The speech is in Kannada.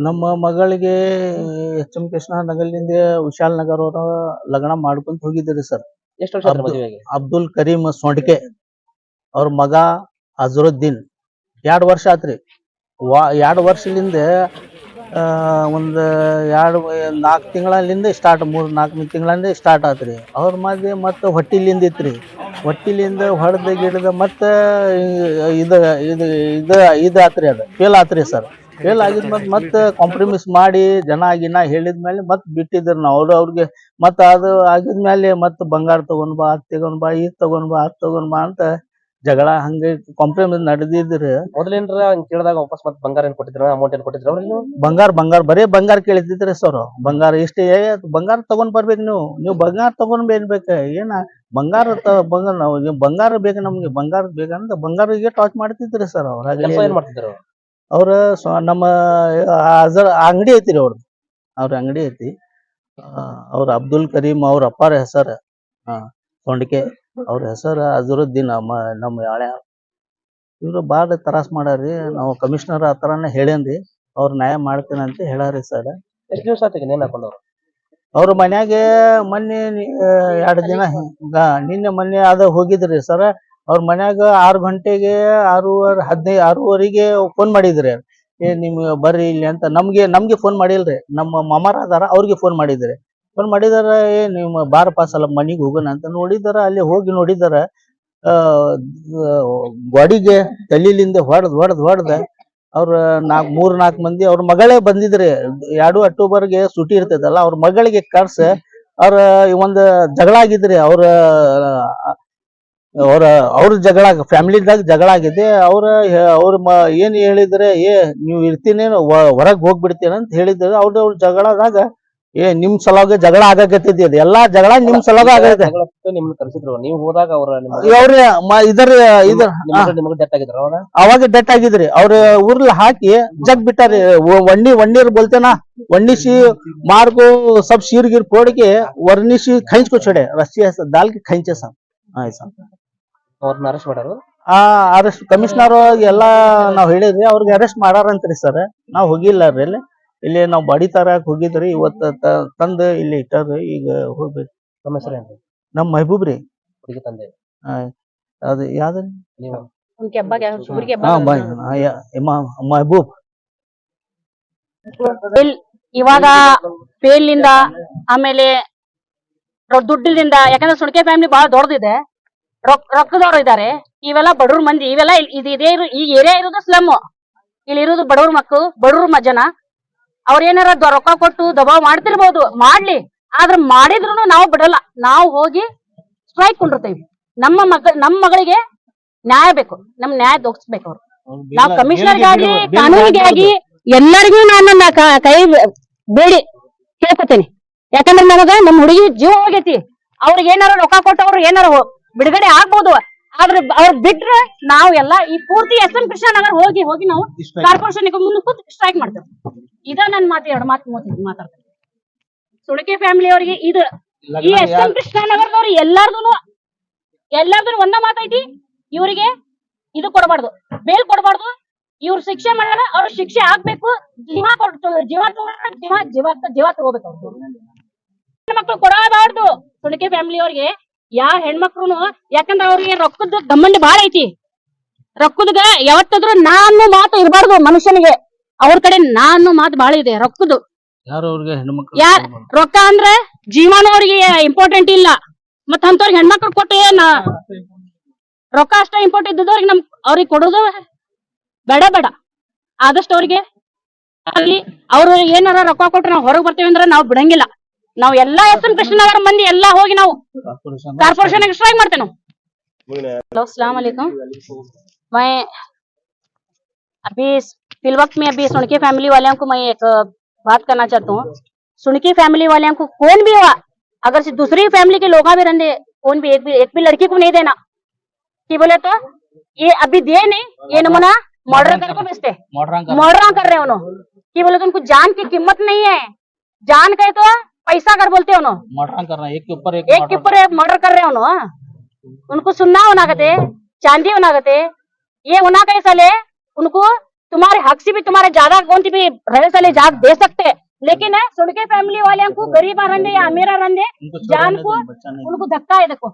ನಮ್ಮ ಮಗಳಿಗೆ ಎಚ್ ಎಂ ಕೃಷ್ಣ ನಗರದಿಂದ ವಿಶಾಲ್ ನಗರ್ ಅವರ ಲಗ್ನ ಮಾಡ್ಕೊಂತ ಹೋಗಿದ್ದೀರಿ ಸರ್. ಎಷ್ಟು ವರ್ಷ ಆಯ್ತು ಅಬ್ದು- ಮದುವೆಗೆ? ಅಬ್ದುಲ್ ಕರೀಂ ಸೊಂಡ್ಕೆ ಅವ್ರ ಮಗ ಅಜರುದ್ದೀನ್. ಎರಡು ವರ್ಷ ಆತ್ರಿ. ವಾ ಎರಡು ವರ್ಷದಿಂದ ಆ, ಒಂದ್ ಎರಡು ನಾಲ್ಕು ತಿಂಗಳಿಂದ ಸ್ಟಾರ್ಟ್ ಮೂರ್ ನಾಲ್ಕು ತಿಂಗಳಿಂದ ಸ್ಟಾರ್ಟ್ ಆತ್ರಿ. ಅವ್ರ ಮಧ್ಯೆ ಮತ್ತೆ ಹೊಟ್ಟಿಲಿಂದ ಇತ್ರಿ. ಹೊಟ್ಟಿಲಿಂದ ಹೊಡೆದ ಗಿಡದ ಮತ್ತೆ ಇದು ಇದು ಇದು ಇದು ಆತ್ರಿ ಅದು. ಫೇಲ್ ಆತ್ರಿ ಸರ್. ಫೇಲ್ ಆಗಿದ್ ಮತ್ ಮತ್ತೆ ಕಾಂಪ್ರಮೈಸ್ ಮಾಡಿ ಜನ ಗಿನ ಹೇಳಿದ್ಮೇಲೆ ಮತ್ ಬಿಟ್ಟಿದ್ರು ನಾವು. ಅವ್ರು ಅವ್ರಿಗೆ ಮತ್ ಅದು ಆಗಿದ್ಮೇಲೆ ಮತ್ ಬಂಗಾರ ತಗೊಂಡ್ ಬಾ ಅದ್ ತಗೊಂಡ್ ಬಾ ಇದ್ ತಗೊಂಡ್ ಬಾ ಅದ್ ತಗೊಂಡ್ ಬಾ ಅಂತ ಜಗಳ ಹಂಗೆ ಕಾಂಪ್ರಮೈಸ್ ನಡೆದಿದ್ರು. ಮೊದಲೇನ್ರ ಹಂಗ್ ಕೇಳಿದಾಗ ವಾಪಸ್ ಮತ್ತೆ ಬಂಗಾರ ಏನ್ ಕೊಟ್ಟಿದ್ರ ಅಮೌಂಟ್ ಏನ್ ಕೊಟ್ಟಿದ್ರ ಅವ್ರಿಗೆ ಬಂಗಾರ ಬಂಗಾರ ಬರೇ ಬಂಗಾರ ಕೇಳಿದ್ರಿ ಸರ್ ಬಂಗಾರ ಇಷ್ಟೇ ಏ, ಬಂಗಾರ ತಗೊಂಡ್ ಬರ್ಬೇಕು ನೀವು. ನೀವು ಬಂಗಾರ ತಗೊಂಡ್ ಬೇಕ? ಏನ ಬಂಗಾರ ತ ಬಂಗಾರ ನಾವು ಬಂಗಾರ ಬೇಕು ನಮ್ಗೆ. ಬಂಗಾರ ಬೇಕಂದ್ರೆ ಬಂಗಾರಿಗೆ ಟಾಚ್ ಮಾಡ್ತಿದ್ರಿ ಸರ್ ಅವ್ರ. ಕೆಲಸ ಏನ್ ಮಾಡ್ತಿದ್ರು? ಅವ್ರ ನಮ್ಮ ಅಜರ್ ಅಂಗಡಿ ಐತಿ ರೀ ಅವ್ರದ್ದು ಅವ್ರ ಅಂಗಡಿ ಐತಿ. ಅವ್ರ ಅಬ್ದುಲ್ ಕರೀಂ ಅವ್ರ ಅಪ್ಪಾರ ಹೆಸರ. ಹಾ ಸೊಂಡಿಕೆ ಅವ್ರ ಹೆಸರು ಅಜರುದ್ದೀನ್ ನಮ್ಮ ಯಾಳೆ. ಹಳೆ ಇವ್ರು ಬಾಳ ತರಾಸ್ ಮಾಡಾರಿ ನಾವು ಕಮಿಷನರ್ ಆ ಥರನೇ ಹೇಳೇನ್ರಿ ಅವ್ರ ನ್ಯಾಯ ಮಾಡ್ತೇನೆ ಅಂತ ಹೇಳಾರಿ ಸರ್. ಎಷ್ಟು ದಿವಸ ನೇನ್ ಹಾಕೊಂಡವ್ರು? ಅವ್ರ ಮನ್ಯಾಗೆ ಮೊನ್ನೆ ಎರಡು ದಿನ ನಿನ್ನೆ ಮೊನ್ನೆ ಅದ ಹೋಗಿದ್ರಿ ಸರ್. ಅವ್ರ ಮನ್ಯಾಗ ಆರು ಗಂಟೆಗೆ ಆರೂವರೆ ಹದಿನೈದು ಆರೂವರೆಗೆ ಫೋನ್ ಮಾಡಿದ್ರಿ, ಏ ನಿಮ್ಗೆ ಬರ್ರಿ ಇಲ್ಲಿ ಅಂತ ನಮ್ಗೆ ನಮ್ಗೆ ಫೋನ್ ಮಾಡಿಲ್ರಿ. ನಮ್ಮ ಮಾಮಾರ ಅದಾರ, ಅವ್ರಿಗೆ ಫೋನ್ ಮಾಡಿದ್ರಿ. ಫೋನ್ ಮಾಡಿದಾರ, ಏ ನಿಮ್ಮ ಪಾಸ್ ಅಲ್ಲ, ಮನಿಗೆ ಹೋಗೋಣ ಅಂತ ನೋಡಿದಾರ, ಅಲ್ಲಿ ಹೋಗಿ ನೋಡಿದಾರ ಗೋಡಿಗೆ ತಲಿಲಿಂದ ಹೊಡೆದ್ ಹೊಡೆದ್, ಹೊಡೆದ ಅವ್ರ ನಾಕ್, ಮೂರ್ ನಾಲ್ಕು ಮಂದಿ ಅವ್ರ ಮಗಳೇ ಬಂದಿದ್ರಿ, ಎರಡು ಅಕ್ಟೋಬರ್ಗೆ ಸುಟಿ ಇರ್ತೈತಲ್ಲ, ಅವ್ರ ಮಗಳಿಗೆ ಕರ್ಸ, ಅವ್ರ ಒಂದ್ ಜಗಳ ಆಗಿದ್ರಿ ಅವ್ರ ಅವ್ರ ಅವ್ರ ಜಗಳ ಫ್ಯಾಮಿಲಿದಾಗ ಜಗಳ ಆಗಿದೆ. ಅವ್ರ ಅವ್ರ ಏನ್ ಹೇಳಿದ್ರೆ ಏ ನೀವು ಇರ್ತೀನೇನು ಹೊರಗ್ ಹೋಗ್ಬಿಡ್ತೀನಿ ಅಂತ ಹೇಳಿದ್ರೆ ಅವ್ರ ಅವ್ರ ಜಗಳದಾಗ ಏ ನಿಮ್ ಸಲುವಾಗಿ ಜಗಳ ಆಗಕತ್ತಿದ್ದೆ ಎಲ್ಲಾ ಜಗಳ ನಿಮ್ ಸಲುವಾಗ ಆಗೈತೆ ನಿಮ್ ನೀವು ಹೋದಾಗ ಅವ್ರ ಅವ್ರ ಇದರ ಇದರ ಅವಾಗ? ಡೆಟ್ ಆಗಿದ್ರಿ. ಅವ್ರ ಊರ್ಲ ಹಾಕಿ ಜಗ್ ಬಿಟ್ಟಾರಿ. ವಣ್ಣಿ ವಣ್ಣೀರ್ ಬೋಲ್ತೇನಾ? ವಣ್ಣಿಸಿ ಮಾರ್ಗು ಸಬ್ ಶೀರ್ಗಿರ್ ಪೋಡಿಗೆ ವರ್ಣಿಸಿ ಖಂಚ್ಕೊಚಡೆ ರಸ್ಸಿ ದಾಲ್ಕಿ ಖಂಚೆ ಸರ್ ಆಯ್ತು ಅವ್ರನ್ನ ಅರೆಸ್ಟ್ ಮಾಡಾರು? ಆ ಅರೆಸ್ಟ್ ಕಮಿಷನರ್ ಎಲ್ಲ ನಾವ್ ಹೇಳಿದ್ವಿ ಅವ್ರಿಗೆ ಅರೆಸ್ಟ್ ಮಾಡಾರಂತ್ರಿ ಸರ್ ನಾವ್ ಹೋಗಿಲ್ಲ ರೀ ಇಲ್ಲಿ ನಾವ್ ಬಾಡಿ ತರಕ್ ಹೋಗಿದ್ರಿ ಇವತ್ತ ತಂದ್ ಇಲ್ಲಿ ಇಟ್ಟಾರ ಈಗ ಹೋಗ್ಬೇಕು. ಕಮಿಷನರ್ ನಮ್ ಮಹಬೂಬ್ ರೀ. ಹುಡುಗಿ ತಂದೆ. ಆ, ಅದು ಯಾವ್ದು ನೀವು? ಮಹಬೂಬ್. ಪೇಲಿಂದ ಆಮೇಲೆ ದುಡ್ಡಿನಿಂದ ಯಾಕಂದ್ರೆ ಸುಣಕೆ ಫ್ಯಾಮಿಲಿ ಬಹಳ ದೊಡ್ಡದಿದೆ. ರೊಕ್ ರೊಕ್ಕದವ್ರು ಇದಾರೆ. ಇವೆಲ್ಲ ಬಡವ್ರ ಮಂದಿ. ಇವೆಲ್ಲ ಇದು ಇದೇ ಇರು ಈ ಏರಿಯಾ ಇರೋದು ಸ್ಲಮ್ ಇಲ್ಲಿ ಇರೋದು ಬಡವ್ರ ಮಕ್ಕಳು ಬಡವ್ರ ಮಜನ ಜನ. ಅವ್ರ ಏನಾರ ರೊಕ್ಕ ಕೊಟ್ಟು ದಬಾವ್ ಮಾಡ್ತಿರ್ಬೋದು. ಮಾಡ್ಲಿ. ಆದ್ರ ಮಾಡಿದ್ರು ನಾವು ಬಿಡಲ್ಲ. ನಾವು ಹೋಗಿ ಸ್ಟ್ರೈಕ್ ಕೊಂಡಿರ್ತೇವಿ. ನಮ್ಮ ಮಗ ನಮ್ಮ ಮಗಳಿಗೆ ನ್ಯಾಯ ಬೇಕು. ನಮ್ ನ್ಯಾಯ ದೊಗ್ಸ್ಬೇಕು ಅವ್ರು. ನಾವು ಕಮಿಷನರ್ಗಾಗಿ ಕಾನೂನಿಗಾಗಿ ಕಾನೂನಿಗೆ ಆಗಿ ಎಲ್ಲರಿಗೂ ನಾನು ಕೈ ಬೇಡಿ. ಕೇಳ್ಕೊತೇನೆ ಯಾಕಂದ್ರೆ ನಮಗ ನಮ್ ಹುಡುಗಿ ಜೀವ ಹೋಗೈತಿ. ಅವ್ರಿಗೆ ಏನಾರ ರೊಕ್ಕ ಕೊಟ್ಟವ್ರು ಏನಾರ ಬಿಡುಗಡೆ ಆಗ್ಬೋದು. ಆದ್ರೆ ಅವ್ರ ಬಿಟ್ರೆ ನಾವು ಎಲ್ಲ ಈ ಪೂರ್ತಿ ಎಸ್ ಎಂ ಕೃಷ್ಣ ನಗರ್ ಹೋಗಿ ಹೋಗಿ ನಾವು ಕಾರ್ಪೊರೇಷನ್ ಮುಂದೆ ಕೂತ್ ಸ್ಟ್ರೈಕ್ ಮಾಡ್ತೇವೆ. ಇದ ನನ್ ಮಾತು ಎರಡು ಮಾತು ಮಾತಾಡ್ತೇವೆ ಸುಳಕೆ ಫ್ಯಾಮಿಲಿ ಅವರಿಗೆ ಇದು ಈ ಎಸ್ ಎಂ ಕೃಷ್ಣ ನಗರದವ್ರು ಎಲ್ಲಾರ್ದು ಎಲ್ಲಾರ್ದು ಒಂದ ಮಾತೈತಿ. ಇವರಿಗೆ ಇದು ಕೊಡಬಾರ್ದು. ಬೇಲ್ ಕೊಡಬಾರ್ದು. ಇವ್ರ ಶಿಕ್ಷೆ ಮಾಡಲ್ಲ ಅವ್ರ ಶಿಕ್ಷೆ ಆಗ್ಬೇಕು. ಜೀವ ಜೀವ ಜೀವ ಜೀವ ಜೀವ ತಗೋಬೇಕು ಅವ್ರು. ಹೆಣ್ಮಕ್ಳು ಕೊಡಬಾರ್ದು. ಸುಳಿಕೆ ಫ್ಯಾಮಿಲಿ ಅವ್ರಿಗೆ ಯಾವ ಹೆಣ್ಮಕ್ಳು ಯಾಕಂದ್ರೆ ಅವ್ರಿಗೆ ರೊಕ್ಕದ ಗಮ್ಮಂಡ ಬಾಳ ಐತಿ. ರೊಕ್ಕದ ಯಾವತ್ತಾದ್ರೂ ನಾನು ಮಾತು ಇರಬಾರ್ದು ಮನುಷ್ಯನಿಗೆ. ಅವ್ರ ಕಡೆ ನಾನು ಮಾತು ಬಾಳ ಇದೆ ರೊಕ್ಕದು. ಯಾರು ಅವ್ರಿಗೆ ಹೆಣ್ಮಕ್ಳು ಯಾರ್- ರೊಕ್ಕ ಅಂದ್ರೆ ಜೀವನ ಅವ್ರಿಗೆ ಇಂಪಾರ್ಟೆಂಟ್ ಇಲ್ಲ. ಮತ್ತ ಅಂತವ್ರಿಗೆ ಹೆಣ್ಮಕ್ಳು ಕೊಟ್ಟು ಏನ? ರೊಕ್ಕ ಅಷ್ಟ ಇಂಪಾರ್ಟೆಂಟ್ ಇದ್ದವ್ರಿಗೆ ನಮ್ ಅವ್ರಿಗೆ ಕೊಡೋದು ಬೇಡ ಬೇಡ. ಆದಷ್ಟು ಅವ್ರಿಗೆ ಅಲ್ಲಿ ಅವ್ರು ಏನಾರ ರೊಕ್ಕ ಕೊಟ್ರೆ ನಾವು ಹೊರಗೆ ಬರ್ತೀವಿ ಅಂದ್ರೆ ನಾವು ಬಿಡಂಗಿಲ್ಲ. ನಾವು ಎಲ್ಲಾ ಎಸ್ ಎಂ ಕೃಷ್ಣನಗರ ಮಂದಿ ಎಲ್ಲಾ ಹೋಗಿ ನಾವು ಕಾರ್ಪೊರೇಷನ್ कारपोरेशन स्ट्राइक मारते ना हेलो सलाम वालेकुम मैं अभी फिल वक्त में अभी सुनके फैमिली वाले को मैं एक अ, बात करना चाहता हूँ सुनके फैमिली वाले को कौन भी हुआ अगर से दूसरी फैमिली के लोग भी रहते कौन भी एक भी एक भी लड़की को नहीं देना कि बोले तो ये अभी दे नहीं ये नमूना मर्डर करके बेचते ಮಾಡ್ರಂಗ मर्डर कर रहे हैं उन्होंने कि बोले तो उनको जान की कीमत नहीं है जान कहे तो पैसा कर बोलते हो ना मर्डर करना एक के ऊपर एक एक के ऊपर एक मर्डर कर रहे हो ना उनको सुनना होना कहते चांदी होना कहते ये होना कहे साले उनको तुम्हारे हक से भी तुम्हारे ज़्यादा कौन सी भी रहे साले जाग दे सकते लेकिन है सुन के फैमिली वाले हमको गरीब रंधे या अमीरा रंधे जान को उनको धक्का है देखो।